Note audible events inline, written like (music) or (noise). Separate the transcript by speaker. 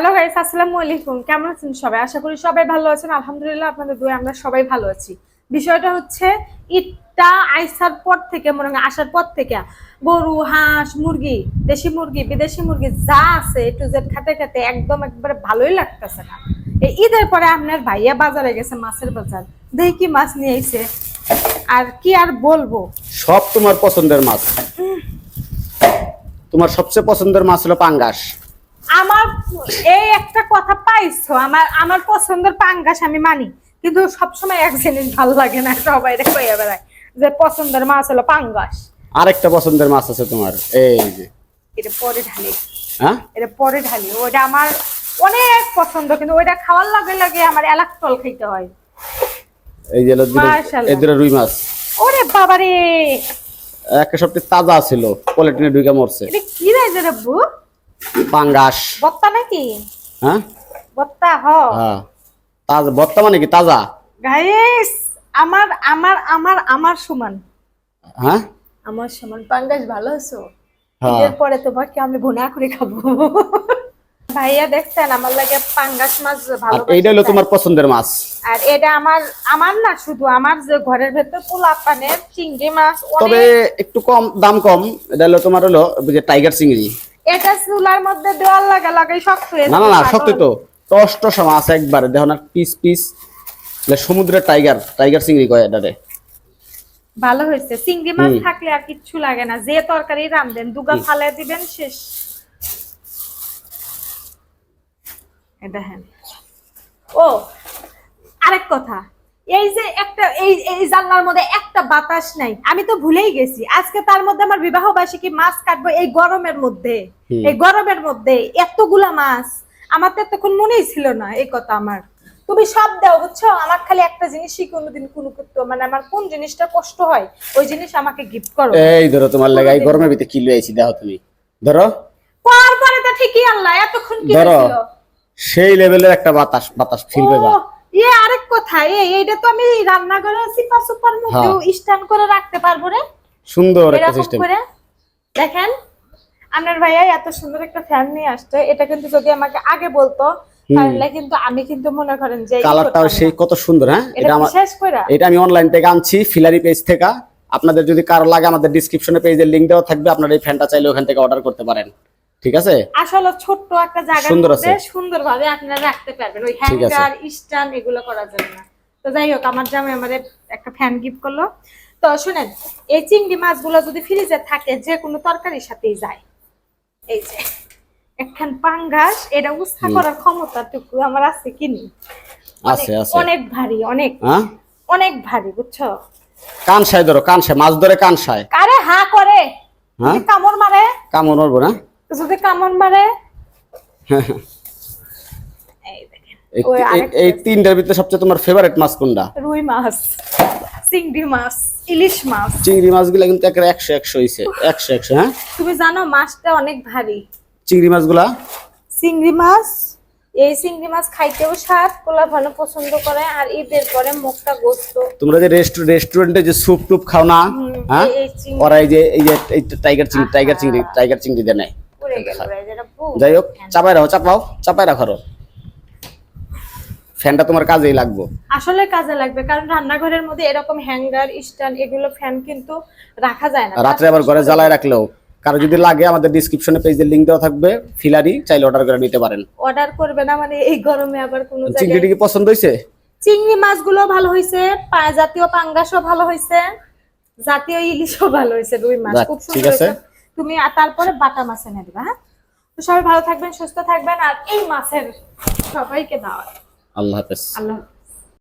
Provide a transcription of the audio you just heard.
Speaker 1: Hello guys আসসালামু আলাইকুম। কেমন আছেন সবাই? আশা করি সবাই ভালো আছেন। আলহামদুলিল্লাহ আপনাদের দুই আমরা সবাই ভালো আছি। বিষয়টা হচ্ছে ঈদটা আইসার পর থেকে মনে হয় আসার পর থেকে গরু হাঁস মুরগি দেশি মুরগি বিদেশি মুরগি যা আছে টু জেড খাতে খাতে একদম একবারে ভালোই লাগতেছে না। এই ঈদের পরে আপনার ভাইয়া বাজারে গেছে মাছের বাজার। দেখি কি মাছ নিয়ে আইছে আর কি আর বলব?
Speaker 2: সব তোমার পছন্দের মাছ। তোমার সবচেয়ে পছন্দের মাছ হলো পাঙ্গাস।
Speaker 1: আমার এই একটা কথা পাইছো আমার আমার পছন্দের পাঙ্গাস আমি মানি কিন্তু সবসময় এক জিনিস ভালো লাগে না সবাই কইয়া বেড়ায় যে পছন্দের মাছ হলো পাঙ্গাস।
Speaker 2: আরেকটা পছন্দের মাছ আছে তোমার এই যে।
Speaker 1: এটা পরে ঢালি।
Speaker 2: হ্যাঁ?
Speaker 1: এটা পরে ঢালি ওইটা আমার অনেক পছন্দ কিন্তু ওইটা খাওয়ার লগে লাগে আমার এলাক তল খাইতে হয়।
Speaker 2: এই যে এই দুটো রুই মাছ।
Speaker 1: ওরে বাবারে!
Speaker 2: একটা সবটি তাজা ছিল পলিটিনে ঢুকে মরছে।
Speaker 1: এটা কি রাইজে রে
Speaker 2: পাঙ্গাস।
Speaker 1: বত্তা নাকি?
Speaker 2: হ্যাঁ?
Speaker 1: বত্তা হ।
Speaker 2: হ্যাঁ। তাজা বর্তমানে মানে কি? তাজা?
Speaker 1: গাইস আমার আমার আমার আমার সমান।
Speaker 2: হ্যাঁ?
Speaker 1: আমার সমান। পাঙ্গাস ভালো আছো?
Speaker 2: হ্যাঁ।
Speaker 1: পরে তোমাকে আমি ভুনা করে খাব। ভাইয়া দেখছেন আমার লাগে পাঙ্গাস মাছ ভালো
Speaker 2: এইটা হলো তোমার পছন্দের মাছ।
Speaker 1: আর এটা আমার আমার না শুধু আমার যে ঘরের ভেতর পোলা পানের চিংড়ি মাছ
Speaker 2: তবে একটু কম দাম কম। এটা হলো তোমার হলো যে টাইগার চিংড়ি।
Speaker 1: এটা চুলার মধ্যে দেওয়ার লাগা লাগে শক্ত
Speaker 2: না না না
Speaker 1: যাবে,
Speaker 2: তো। টস টস মাছ একবারে। দেখো না পিস পিস। সমুদ্রের টাইগার টাইগার চিংড়ি কয় এটারে
Speaker 1: ভালো হয়েছে। চিংড়ি মাছ থাকলে আর কিচ্ছু লাগে না। যে তরকারি রান্ধেন দুগা ফালে দিবেন শেষ। এটা হ্যাঁ ও আরেক কথা। এই যে একটা এই এই জানলার মধ্যে একটা বাতাস নাই। আমি তো ভুলেই গেছি। আজকে তার মধ্যে আমার বিবাহ বার্ষিকী মাছ কাটবো এই গরমের মধ্যে। এই গরমের মধ্যে এতগুলা মাছ আমার তো এতক্ষণ মনেই ছিল না এই কথা আমার। তুমি সব দাও বুঝছ? আমার খালি একটা জিনিসই কোনোদিন কোনো করতে মানে আমার কোন জিনিসটা কষ্ট হয় ওই জিনিস আমাকে গিফট করো।
Speaker 2: এই ধরো তোমার লাগে এই গরমের ভিতরে কি লইছি দেখো তুমি। ধরো।
Speaker 1: পর পরে তো ঠিকই আল্লাহ এতক্ষণ কি
Speaker 2: ধরো। সেই লেভেলের একটা বাতাস বাতাস ফিল
Speaker 1: ইয়ে আরেক কথা এই এইটা তো আমি রান্নাঘরে সিপা সুপার
Speaker 2: হ্যাঁ।
Speaker 1: স্ট্যান্ড করে রাখতে পারব রে।
Speaker 2: সুন্দর একটা সিস্টেম
Speaker 1: করে দেখেন আপনার ভাইয়া এত সুন্দর একটা ফ্যান নিয়ে আসছে এটা কিন্তু যদি আমাকে আগে বলতো তাহলে কিন্তু আমি কিন্তু মনে করেন যে ই
Speaker 2: কালারটাও সেই কত সুন্দর হ্যাঁ?
Speaker 1: এটা
Speaker 2: আমার এটা আমি অনলাইন থেকে আনছি ফিলারি পেজ থেকে। আপনাদের যদি কারও লাগে আমাদের ডিসক্রিপশনে পেজের লিংক দেওয়া থাকবে আপনারা এই ফ্যানটা চাইলে ওখান থেকে অর্ডার করতে পারেন। ঠিক আছে?
Speaker 1: আসলে ছোট্ট একটা জায়গা
Speaker 2: সুন্দর আছে।
Speaker 1: সুন্দরভাবে আপনারা রাখতে পারবেন। ওই হ্যাঙ্গার স্ট্যান্ড এগুলো করার জন্য। তো যাই হোক আমার জামাই আমাদের একটা ফ্যান গিফট করল। তো শুনেন এই চিংড়ি মাছগুলো যদি ফ্রিজে থাকে যে কোনো তরকারির সাথেই যায়। এই যে একখান পাঙ্গাস এটা উৎসা করার ক্ষমতাটুকু আমার আছে কি নেই?
Speaker 2: আছে
Speaker 1: অনেক-
Speaker 2: আছে
Speaker 1: অনেক ভারী অনেক।
Speaker 2: হ্যাঁ?
Speaker 1: অনেক ভারী বুঝছ?
Speaker 2: কানসায় ধরো কানসায় মাছ ধরে কানসায়।
Speaker 1: কারে হা করে।
Speaker 2: হ্যাঁ?
Speaker 1: কামড় মারে।
Speaker 2: কামড় মারবো না?
Speaker 1: যদি কামড় মারে? (laughs) এই
Speaker 2: তিনটার ভিতরে সবচেয়ে তোমার ফেভারিট মাছ কোনটা?
Speaker 1: রুই মাছ চিংড়ি মাছ ইলিশ মাছ।
Speaker 2: চিংড়ি মাছগুলা কিন্তু একেবারে একশো একশো হয়েছে একশো একশো হ্যাঁ?
Speaker 1: তুমি জানো মাছটা অনেক ভারী।
Speaker 2: চিংড়ি মাছগুলা?
Speaker 1: চিংড়ি মাছ এই চিংড়ি মাছ খাইতেও স্বাদ কোলা ভালো পছন্দ করে আর ঈদের পরে মুখটা গোস্ত।
Speaker 2: তোমরা যে রেস্টুরেন্টে যে স্যুপ টুপ খাও না হ্যাঁ? ওরা এই যে এই যে টাইগার চিংড়ি টাইগার চিংড়ি টাইগার চিংড়ি দেয় যাই হোক চাপাই রাখো চাপাও চাপাই রাখো ফ্যানটা তোমার কাজেই লাগবো।
Speaker 1: আসলে কাজে লাগবে কারণ রান্নাঘরের মধ্যে এরকম হ্যাঙ্গার স্ট্যান্ড এগুলো ফ্যান কিন্তু রাখা যায় না।
Speaker 2: রাত্রে আবার ঘরে জ্বালায় রাখলেও। কারও যদি লাগে আমাদের ডিসক্রিপশনে পেজের লিংক দেওয়া থাকবে ফিলারি চাইলে অর্ডার করে নিতে পারেন।
Speaker 1: অর্ডার করবে না মানে এই গরমে আবার কোনো
Speaker 2: চিংড়িটি
Speaker 1: জায়গায়
Speaker 2: কি পছন্দ হয়েছে?
Speaker 1: চিংড়ি মাছগুলো ভালো হয়েছে পা- জাতীয় পাঙ্গাসও ভালো হয়েছে জাতীয় ইলিশও ভালো হয়েছে রুই মাছ খুব
Speaker 2: ঠিক
Speaker 1: সুন্দর
Speaker 2: আছে।
Speaker 1: তুমি আর তারপরে বাটা মাছ এনে দিবা হ্যাঁ? তো সবাই ভালো থাকবেন সুস্থ থাকবেন আর এই মাছের সবাইকে দাও
Speaker 2: আল্লাহ হাফেজ।
Speaker 1: আল্লাহ